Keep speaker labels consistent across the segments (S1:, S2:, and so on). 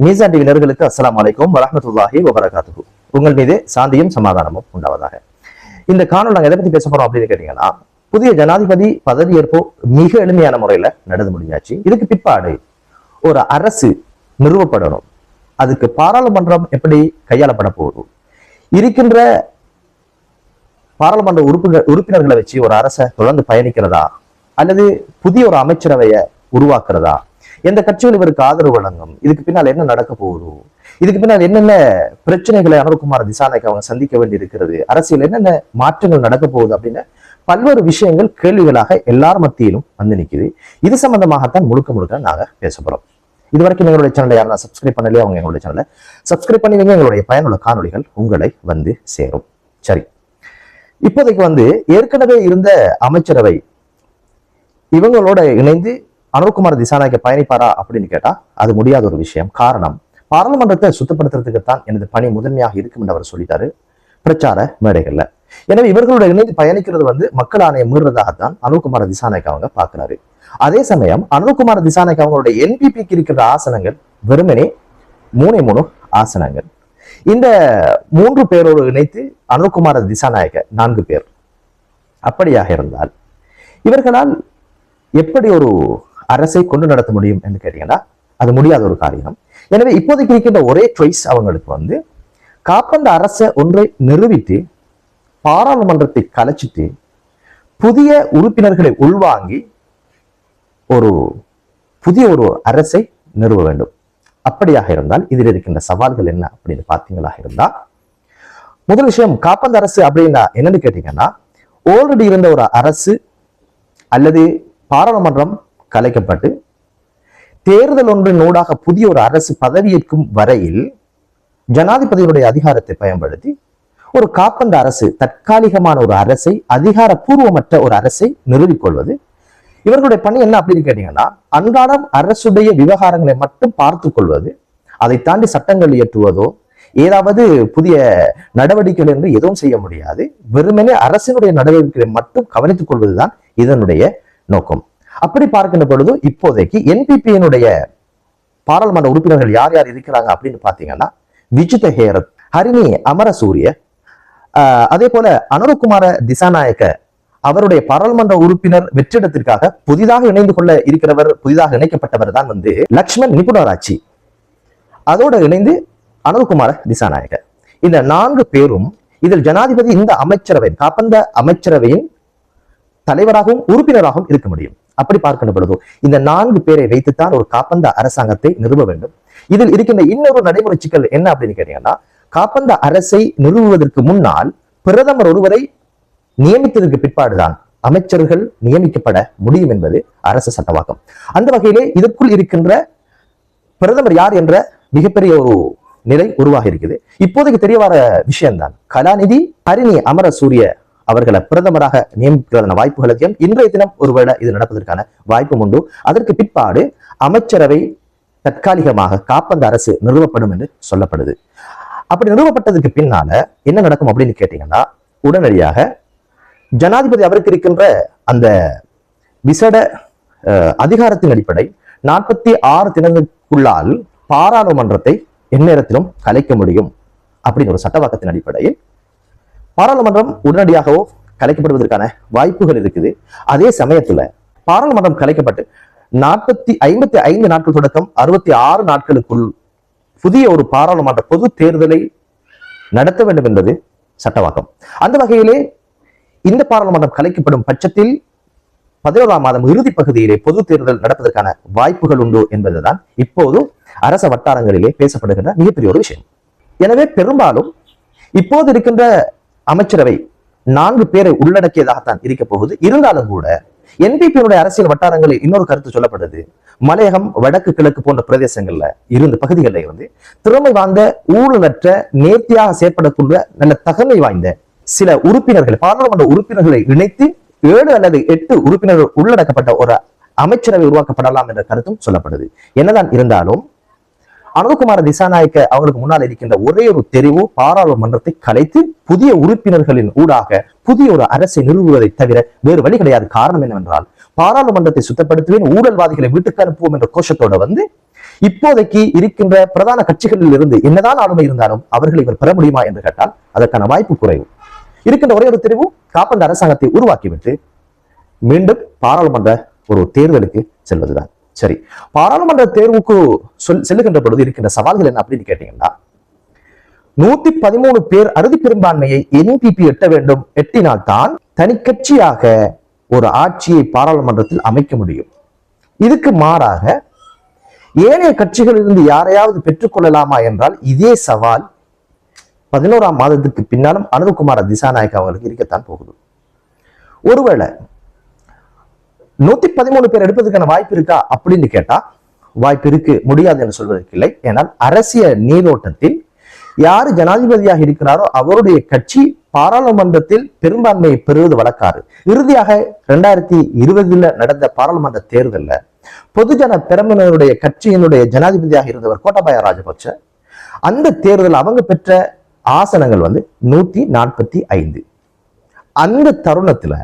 S1: மீசா TV நேயர்களுக்கு அஸ்ஸலாமு அலைக்கும் வரஹ்மத்துல்லாஹி வபரகாத்துஹு. உங்கள் மீது சாந்தியும் சமாதானமும் உண்டாவதாக. இந்த காணொலி நாங்கள் எதை பத்தி பேச போறோம் அப்படின்னு கேட்டீங்கன்னா புதிய ஜனாதிபதி பதவியேற்போ மிக எளிமையான முறையில நடந்து முடிஞ்சாச்சு. இதுக்கு பிற்பாடு ஒரு அரசு நிறுவப்படணும். அதுக்கு பாராளுமன்றம் எப்படி கையாளப்பட போகுது? இருக்கின்ற பாராளுமன்ற உறுப்பினர் உறுப்பினர்களை வச்சு ஒரு அரசை தொடர்ந்து பயணிக்கிறதா? அல்லது புதிய ஒரு அமைச்சரவையை உருவாக்குறதா? எந்த கட்சிகள் இவருக்கு ஆதரவு வழங்கும்? இதுக்கு பின்னால் என்ன நடக்க போகுது? இதுக்கு பின்னால் என்னென்ன பிரச்சனைகளை அனுர்குமார் திசாநாய்க்கு அவங்க சந்திக்க வேண்டி இருக்கிறது அரசியல் என்னென்ன மாற்றங்கள் நடக்க போகுது அப்படின்னு பல்வேறு விஷயங்கள் கேள்விகளாக எல்லார் மத்தியிலும் வந்து நிக்குது. இது சம்பந்தமாகத்தான் முழுக்க முழுக்க நாங்க பேச போறோம். இது வரைக்கும் எங்களுடைய சேனலை யாரும் சப்ஸ்கிரைப் பண்ணலையே அவங்க எங்களுடைய சேனலை சப்ஸ்கிரைப் பண்ணிவிங்க எங்களுடைய பயனுள்ள காணொளிகள் உங்களை வந்து சேரும். சரி. இப்போதைக்கு வந்து ஏற்கனவே இருந்த அமைச்சரவை இவங்களோட இணைந்து அனுகுமார் திசாநாயக பயணிப்பாரா அப்படின்னு கேட்டா அது முடியாத ஒரு விஷயம். காரணம் பாராளுமன்றத்தை சுத்தப்படுத்துறதுக்கு தான் எனது பணி முதன்மையாக இருக்கும் என்று அவர் சொல்லிட்டாரு. பிரச்சார மேடைகள்ல. எனவே இவர்களோட இணைந்து பயணிக்கிறது வந்து மக்கள் ஆணையம் மீறுறதாகத்தான் அனுகுமார திசாநாயக் அவங்க பாக்குறாரு அதே சமயம் அனுகுமார திசாநாயக் அவங்களுடைய என்பிபிக்கு இருக்கிற ஆசனங்கள் வெறுமனே மூணே மூணு ஆசனங்கள். இந்த மூன்று பேரோடு இணைத்து அனுகுமார திசாநாயக நான்கு பேர். அப்படியாக இருந்தால் இவர்களால் எப்படி ஒரு அரசை கொண்டு நடத்த முடியும் என்று கேட்டீங்கன்னா அது முடியாத ஒரு காரியம். எனவே இப்போதைக்கு இருக்கின்ற ஒரே சாய்ஸ் அவங்களுக்கு வந்து காப்பந்த அரசை ஒன்றை நிறுவிட்டு பாராளுமன்றத்தை கலைச்சிட்டு புதிய உறுப்பினர்களை உள்வாங்கி ஒரு புதிய ஒரு அரசை நிறுவ வேண்டும். அப்படியாக இருந்தால் இதில் இருக்கின்ற சவால்கள் என்ன அப்படின்னு பார்த்தீங்களா இருந்தா முதல் விஷயம் காப்பந்த அரசு அப்படின்னா என்னன்னு கேட்டீங்கன்னா ஆல்ரெடி இருந்த ஒரு அரசு அல்லது பாராளுமன்றம் கலைக்கப்பட்டு தேர்தல் ஒன்றின் ஊடாக புதிய ஒரு அரசு பதவியேற்கும் வரையில் ஜனாதிபதியினுடைய அதிகாரத்தை பயன்படுத்தி ஒரு காப்பந்த அரசு தற்காலிகமான ஒரு அரசை அதிகாரப்பூர்வமற்ற ஒரு அரசை நிறுவிக்கொள்வது இவர்களுடைய பணி என்ன அப்படின்னு கேட்டீங்கன்னா அன்றாடம் அரசுடைய விவகாரங்களை மட்டும் பார்த்து கொள்வது அதை தாண்டி சட்டங்கள் இயற்றுவதோ ஏதாவது புதிய நடவடிக்கைகள் என்று எதுவும் செய்ய முடியாது. வெறுமனே அரசினுடைய நடவடிக்கைகளை மட்டும் கவனித்துக் கொள்வதுதான் இதனுடைய நோக்கம். அப்படி பார்க்கின்ற பொழுது இப்போதைக்கு என்பிபியினுடைய பாராளுமன்ற உறுப்பினர்கள் யார் யார் இருக்கிறாங்க அப்படின்னு பார்த்தீங்கன்னா விஜித ஹேரத் ஹரிணி அமரசூரிய அதே போல அனுரகுமார திசாநாயக்க அவருடைய பாராளுமன்ற உறுப்பினர் வெற்றிடத்திற்காக புதிதாக இணைந்து கொள்ள இருக்கிறவர் புதிதாக இணைக்கப்பட்டவர் தான் வந்து லக்ஷ்மண் நிபுணராட்சி. அதோடு இணைந்து அனுகுமார திசாநாயக இந்த நான்கு பேரும் இதில் ஜனாதிபதி இந்த அமைச்சரவை காப்பந்த அமைச்சரவையின் தலைவராகவும் உறுப்பினராகவும் இருக்க முடியும். அப்படி பார்க்கின்ற பொழுது இந்த நான்கு பேரை வைத்துத்தான் ஒரு காப்பந்த அரசாங்கத்தை நிறுவ வேண்டும். இதில் இருக்கின்ற இன்னொரு நடைமுறை சிக்கல் என்ன அப்படின்னு கேட்டீங்கன்னா காப்பந்த அரசை நிறுவுவதற்கு முன்னால் பிரதமர் ஒருவரை நியமித்ததற்கு பிற்பாடுதான் அமைச்சர்கள் நியமிக்கப்பட முடியும் என்பது அரசு சட்டவாக்கம் அந்த வகையிலே இதற்குள் இருக்கின்ற பிரதமர் யார் என்ற மிகப்பெரிய ஒரு நிலை உருவாகி இருக்குது. இப்போதைக்கு தெரிய வர விஷயம்தான். கலாநிதி ஹரிணி அமர சூரிய அவர்களை பிரதமராக நியமிப்பதற்கான வாய்ப்புகள் இன்றைய தினம் ஒருவேளை இது நடப்பதற்கான வாய்ப்பும் உண்டு. அதற்கு பிற்பாடு அமைச்சரவை தற்காலிகமாக காப்பந்த அரசு நிறுவப்படும் என்று சொல்லப்படுது. அப்படி நிறுவப்பட்டதுக்கு பின்னால என்ன நடக்கும் அப்படின்னு கேட்டீங்கன்னா உடனடியாக ஜனாதிபதி அவருக்கு இருக்கின்ற அந்த விசட அஹ், அதிகாரத்தின் அடிப்படை நாற்பத்தி ஆறு தினங்களுக்குள்ளால் பாராளுமன்றத்தை எந்நேரத்திலும் கலைக்க முடியும் அப்படின்னு ஒரு சட்டவாக்கத்தின் அடிப்படையில் பாராளுமன்றம் உடனடியாகவோ கலைக்கப்படுவதற்கான வாய்ப்புகள் இருக்குது. அதே சமயத்துல பாராளுமன்றம் கலைக்கப்பட்டு நாற்பத்தி ஐம்பத்தி ஐந்து நாட்கள் தொடக்கம் அறுபத்தி ஆறு நாட்களுக்குள் புதிய ஒரு பாராளுமன்ற பொது தேர்தலை நடத்த வேண்டும் என்பது சட்டவாக்கம். அந்த வகையிலே இந்த பாராளுமன்றம் கலைக்கப்படும் பட்சத்தில் பதினோராம் மாதம் இறுதி பகுதியிலே பொது தேர்தல் நடப்பதற்கான வாய்ப்புகள் உண்டு என்பதுதான் இப்போது அரச வட்டாரங்களிலே பேசப்படுகின்ற மிகப்பெரிய ஒரு விஷயம். எனவே பெரும்பாலும் இப்போது இருக்கின்ற அமைச்சரவை நான்கு பேரை உள்ளடக்கியதாகத்தான் இருக்க போகுது. இருந்தாலும் கூட என்பிபியினுடைய அரசியல் வட்டாரங்களில் இன்னொரு கருத்து சொல்லப்படுது மலையகம் வடக்கு கிழக்கு போன்ற பிரதேசங்கள்ல இருந்த பகுதிகளில் இருந்து திறமை வாய்ந்த ஊழலற்ற நேர்த்தியாக செயற்படக்கூடிய நல்ல தகமை வாய்ந்த சில உறுப்பினர்கள் பாராளுமன்ற உறுப்பினர்களை இணைத்து ஏழு அல்லது எட்டு உறுப்பினர்கள் உள்ளடக்கப்பட்ட ஒரு அமைச்சரவை உருவாக்கப்படலாம் என்ற கருத்தும் சொல்லப்படுது. என்னதான் இருந்தாலும் அனந்தகுமார திசாநாயக்க அவங்களுக்கு முன்னால் இருக்கின்ற ஒரே ஒரு தெரிவு பாராளுமன்றத்தை கலைத்து புதிய உறுப்பினர்களின் ஊடாக புதிய ஒரு அரசை நிறுவுவதை தவிர வேறு வழி கிடையாது. காரணம் என்னவென்றால் பாராளுமன்றத்தை சுத்தப்படுத்துவேன் ஊழல்வாதிகளை வீட்டுக்கு அனுப்புவோம் என்ற கோஷத்தோட வந்து இப்போதைக்கு இருக்கின்ற பிரதான கட்சிகளில் இருந்து என்னதான் ஆளுமை இருந்தாலும் அவர்கள் இவர் பெற முடியுமா என்று கேட்டால் அதற்கான வாய்ப்பு குறைவு. இருக்கின்ற ஒரே ஒரு தெரிவு காப்பந்த அரசாங்கத்தை உருவாக்கிவிட்டு மீண்டும் பாராளுமன்ற ஒரு தேர்தலுக்கு செல்வதுதான். சரி பாராளுமன்ற தேர்வுக்கு சொல் செல்லுகின்ற பொழுது இருக்கின்ற சவால்கள் என்ன அப்படின்னு கேட்டீங்கன்னா நூத்தி பதிமூணு பேர் அறுதி பெரும்பான்மையை என்பிபி எட்ட வேண்டும் எட்டினால்தான் தனிக்கட்சியாக ஒரு ஆட்சியை பாராளுமன்றத்தில் அமைக்க முடியும். இதுக்கு மாறாக ஏனைய கட்சிகளிலிருந்து யாரையாவது பெற்றுக்கொள்ளலாமா என்றால் இதே சவால் பதினோராம் மாதத்துக்கு பின்னாலும் அனுகுமார திசாநாயக் அவர்களுக்கு இருக்கத்தான் போகுது. ஒருவேளை நூத்தி பதிமூணு பேர் எடுப்பதற்கான வாய்ப்பு இருக்கா அப்படின்னு கேட்டா வாய்ப்பு இருக்கு முடியாது என்று சொல்வதற்கு இல்லை ஏனால் அரசியல் நீரோட்டத்தில் யாரு ஜனாதிபதியாக இருக்கிறாரோ அவருடைய கட்சி பாராளுமன்றத்தில் பெரும்பான்மையை பெறுவது வழக்காறு. இறுதியாக இரண்டாயிரத்தி இருபதுல நடந்த பாராளுமன்ற தேர்தல்ல பொதுஜன பெரமுனருடைய கட்சியினுடைய ஜனாதிபதியாக இருந்தவர் கோட்டாபாய ராஜபக்ச அந்த தேர்தல் அவங்க பெற்ற ஆசனங்கள் வந்து நூத்தி நாற்பத்தி ஐந்து. அந்த தருணத்துல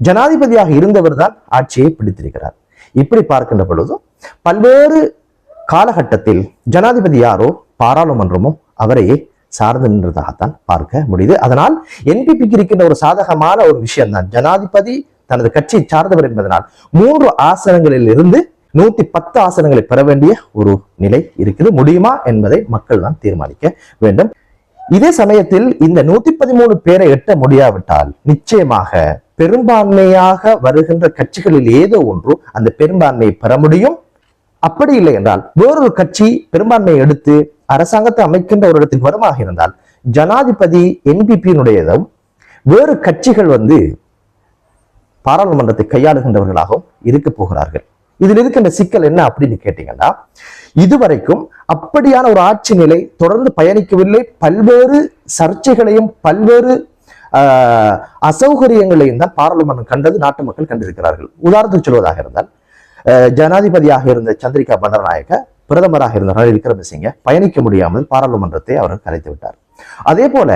S1: ஜனாதிபதியாக இருந்தவர் தான் ஆட்சியை பிடித்திருக்கிறார். இப்படி பார்க்கின்ற பொழுது பல்வேறு காலகட்டத்தில் ஜனாதிபதி யாரோ பாராளுமன்றமோ அவரையே சார்ந்து நின்றதாகத்தான் பார்க்க முடியுது. அதனால் என்பிபிக்கு இருக்கின்ற ஒரு சாதகமான ஒரு விஷயம் தான் ஜனாதிபதி தனது கட்சியை சார்ந்தவர் என்பதனால் மூன்று ஆசனங்களில் இருந்து நூத்தி பத்து ஆசனங்களை பெற வேண்டிய ஒரு நிலை இருக்குது. முடியுமா என்பதை மக்கள் தான் தீர்மானிக்க வேண்டும். இதே சமயத்தில் இந்த நூத்தி பதிமூணு பேரை எட்ட முடியாவிட்டால் நிச்சயமாக பெரும்பான்மையாக வருகின்ற கட்சிகளில் ஏதோ ஒன்று அந்த பெரும்பான்மையை பெற முடியும். அப்படி இல்லை என்றால் வேறொரு கட்சி பெரும்பான்மையை எடுத்து அரசாங்கத்தை அமைக்கின்ற ஒரு இடத்துக்கு வருமாக இருந்தால் ஜனாதிபதி என்பிபியினுடையதும் வேறு கட்சிகள் வந்து பாராளுமன்றத்தை கையாளுகின்றவர்களாகவும் இருக்க போகிறார்கள். இதில் இருக்கின்ற சிக்கல் என்ன அப்படின்னு கேட்டீங்கன்னா இதுவரைக்கும் அப்படியான ஒரு ஆட்சி நிலை தொடர்ந்து பயணிக்கவில்லை. பல்வேறு சர்ச்சைகளையும் பல்வேறு அசௌகரியங்களையும் தான் பாராளுமன்றம் கண்டது நாட்டு மக்கள் கண்டிருக்கிறார்கள். உதாரணத்துக்கு சொல்வதாக இருந்தால் ஜனாதிபதியாக இருந்த சந்திரிகா பண்டநாயக்க பிரதமராக இருந்த ரணில் விக்ரமசிங்க பயணிக்க முடியாமல் பாராளுமன்றத்தை அவர் கலைத்து விட்டார். அதே போல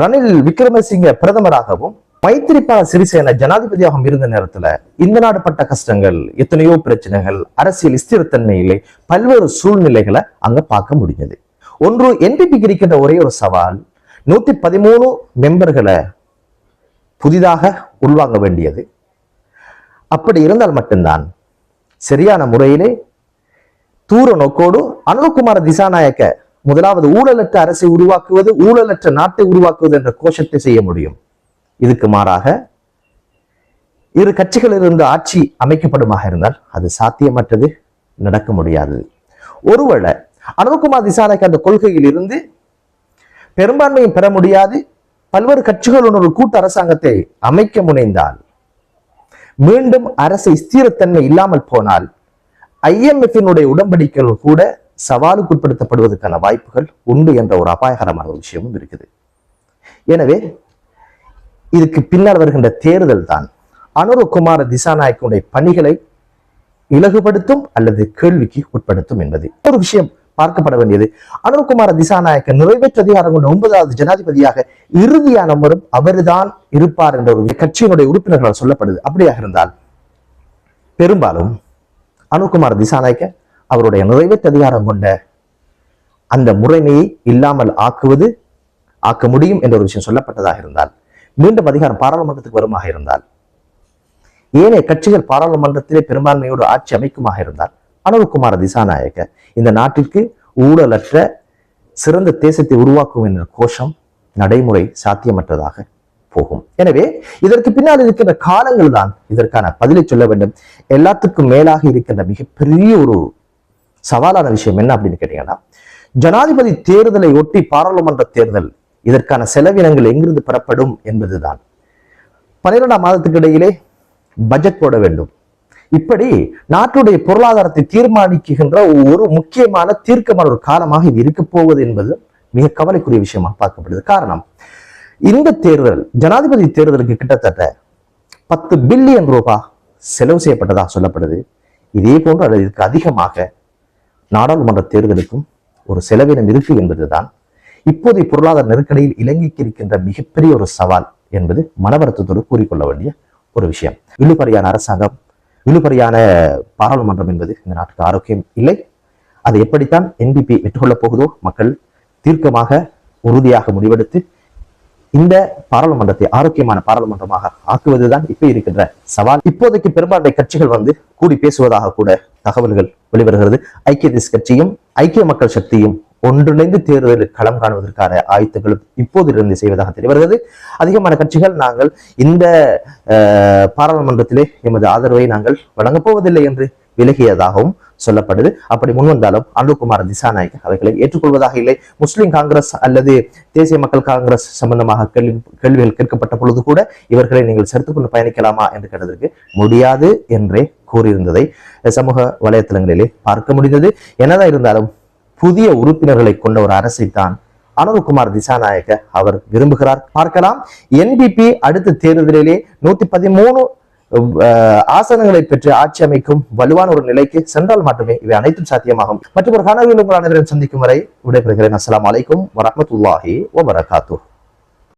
S1: ரணில் விக்ரமசிங்க பிரதமராகவும் மைத்திரிபால சிறிசேன ஜனாதிபதியாகவும் இருந்த நேரத்துல இந்த நாடு பட்ட கஷ்டங்கள் எத்தனையோ பிரச்சனைகள் அரசியல் ஸ்திரத்தன்மையிலே பல்வேறு சூழ்நிலைகளை அங்க பார்க்க முடிஞ்சது. ஒன்று என்பிபிக்கு இருக்கின்ற ஒரே ஒரு சவால் நூத்தி பதிமூணு மெம்பர்களை புதிதாக உள்வாங்க வேண்டியது. அப்படி இருந்தால் மட்டும்தான் சரியான முறையிலே தூர நோக்கோடு அனுகுமார திசாநாயக்க முதலாவது ஊழலற்ற அரசை உருவாக்குவது ஊழலற்ற நாட்டை உருவாக்குவது என்ற கோஷத்தை செய்ய முடியும். இதுக்கு மாறாக இரு கட்சிகளிலிருந்து ஆட்சி அமைக்கப்படுமாக இருந்தால் அது சாத்தியமற்றது நடக்க முடியாது. ஒருவேளை அனுகுமார் திசாநாயக்க அந்த கொள்கையில் இருந்து பெரும்பான்மையை பெற முடியாது. பல்வேறு கட்சிகளுடன் ஒரு கூட்டு அரசாங்கத்தை அமைக்க முனைந்தால் மீண்டும் அரசை ஸ்திரத்தன்மை இல்லாமல் போனால் ஐஎம்எஃபினுடைய உடன்படிக்கைகள் கூட சவாலுக்கு உட்படுத்தப்படுவதற்கான வாய்ப்புகள் உண்டு என்ற ஒரு அபாயகரமான ஒரு விஷயமும் இருக்குது. எனவே இதுக்கு பின்னால் வருகின்ற தேர்தல் தான் அனுரகுமார திசாநாயக்கனுடைய பணிகளை இலகுபடுத்தும் அல்லது கேள்விக்கு உட்படுத்தும் என்பது. ஒரு விஷயம் பார்க்கப்பட வேண்டியது. அனுகுமார திசாநாயக்க நிறைவேற்று அதிகாரம் கொண்ட ஒன்பதாவது ஜனாதிபதியாக இறுதியான முறை அவர்தான் இருப்பார் என்ற ஒரு கட்சியினுடைய உறுப்பினர்களால் சொல்லப்படுது. அப்படியாக இருந்தால் பெரும்பாலும் அனுர்குமார் திசாநாயக்க அவருடைய நிறைவேற்று அதிகாரம் கொண்ட அந்த முறைமையை இல்லாமல் ஆக்குவது ஆக்க முடியும் என்ற ஒரு விஷயம் சொல்லப்பட்டதாக இருந்தால் மீண்டும் அதிகாரம் பாராளுமன்றத்துக்கு வருமாக இருந்தால் ஏனைய கட்சிகள் பாராளுமன்றத்திலே பெரும்பான்மையோடு ஆட்சி அமைக்குமாக இருந்தால் அனுகுமார திசாநாயக்க இந்த நாட்டிற்கு ஊழலற்ற சிறந்த தேசத்தை உருவாக்கும் என்ற கோஷம் நடைமுறை சாத்தியமற்றதாக போகும். எனவே இதற்கு பின்னால் இருக்கின்ற காலங்கள் தான் இதற்கான பதிலை சொல்ல வேண்டும். எல்லாத்துக்கும் மேலாக இருக்கின்ற மிகப்பெரிய ஒரு சவாலான விஷயம் என்ன அப்படின்னு கேட்டீங்கன்னா ஜனாதிபதி தேர்தலை ஒட்டி பாராளுமன்ற தேர்தல் இதற்கான செலவினங்கள் எங்கிருந்து பெறப்படும் என்பதுதான். பன்னிரெண்டாம் மாதத்துக்கு இடையிலே பட்ஜெட் போட வேண்டும். இப்படி நாட்டுடைய பொருளாதாரத்தை தீர்மானிக்குகின்ற ஒரு முக்கியமான தீர்க்கமான ஒரு காலமாக இது இருக்க போவது என்பது மிக கவலைக்குரிய விஷயமாக பார்க்கப்படுது. காரணம் இந்த தேர்தல் ஜனாதிபதி தேர்தலுக்கு கிட்டத்தட்ட பத்து பில்லியன் ரூபாய் செலவு செய்யப்பட்டதாக சொல்லப்படுது. இதே போன்று அல்லது இதுக்கு அதிகமாக நாடாளுமன்ற தேர்தலுக்கும் ஒரு செலவினம் இருக்கு என்பதுதான். இப்போதைய பொருளாதார நெருக்கடியில் இலங்கைக்கு இருக்கின்ற மிகப்பெரிய ஒரு சவால் என்பது மனவரத்தத்தோடு கூறிக்கொள்ள வேண்டிய ஒரு விஷயம். இழுபறியான அரசாங்கம் இழுபறியான பாராளுமன்றம் என்பது இந்த நாட்டுக்கு ஆரோக்கியம் இல்லை. அது எப்படித்தான் என்பிபி வெற்றுக்கொள்ளப் போகுதோ மக்கள் தீர்க்கமாக உறுதியாக முடிவெடுத்து இந்த பாராளுமன்றத்தை ஆரோக்கியமான பாராளுமன்றமாக ஆக்குவதுதான் இப்ப இருக்கின்ற சவால். இப்போதைக்கு பெரும்பான்மை கட்சிகள் வந்து கூடி பேசுவதாக கூட தகவல்கள் வெளிவருகிறது. ஐக்கிய தேசிய கட்சியும் ஐக்கிய மக்கள் சக்தியும் ஒன்றிணைந்து தேர்தலில் களம் காணுவதற்கான ஆயத்தங்களும் இப்போது இருந்து செய்வதாக தெரிய வருகிறது அதிகமான கட்சிகள் நாங்கள் இந்த பாராளுமன்றத்திலே எமது ஆதரவை நாங்கள் வழங்கப் போவதில்லை என்று விலகியதாகவும் சொல்லப்படுது. அப்படி முன்வந்தாலும் அனுகுமார் திசாநாயக் அவைகளை ஏற்றுக்கொள்வதாக இல்லை. முஸ்லிம் காங்கிரஸ் அல்லது தேசிய மக்கள் காங்கிரஸ் சம்பந்தமாக கேள்வி கேள்விகள் கேட்கப்பட்ட பொழுது கூட இவர்களை நீங்கள் சேர்த்துக்கொண்டு பயணிக்கலாமா என்று கேட்டதற்கு முடியாது என்றே கூறியிருந்ததை சமூக வலைத்தளங்களிலே பார்க்க முடிந்தது. என்னதான் இருந்தாலும் புதிய உறுப்பினர்களை கொண்ட ஒரு அரசைத்தான் அனுர்குமார் திசாநாயக்க அவர் விரும்புகிறார். பார்க்கலாம். என்பிபி அடுத்த தேர்தலிலே நூத்தி பதிமூணு ஆசனங்களை பெற்று ஆட்சி அமைக்கும் வலுவான ஒரு நிலைக்கு சென்றால் மட்டுமே இவை அனைத்தும் சாத்தியமாகும். மற்றும் ஒரு காணொலியில் உங்கள் அனைவரும் சந்திக்கும் வரை விடைபெறுகிறேன். அஸ்லாம் அலைக்கும் வரமத்துல்லாஹி வரகாத்து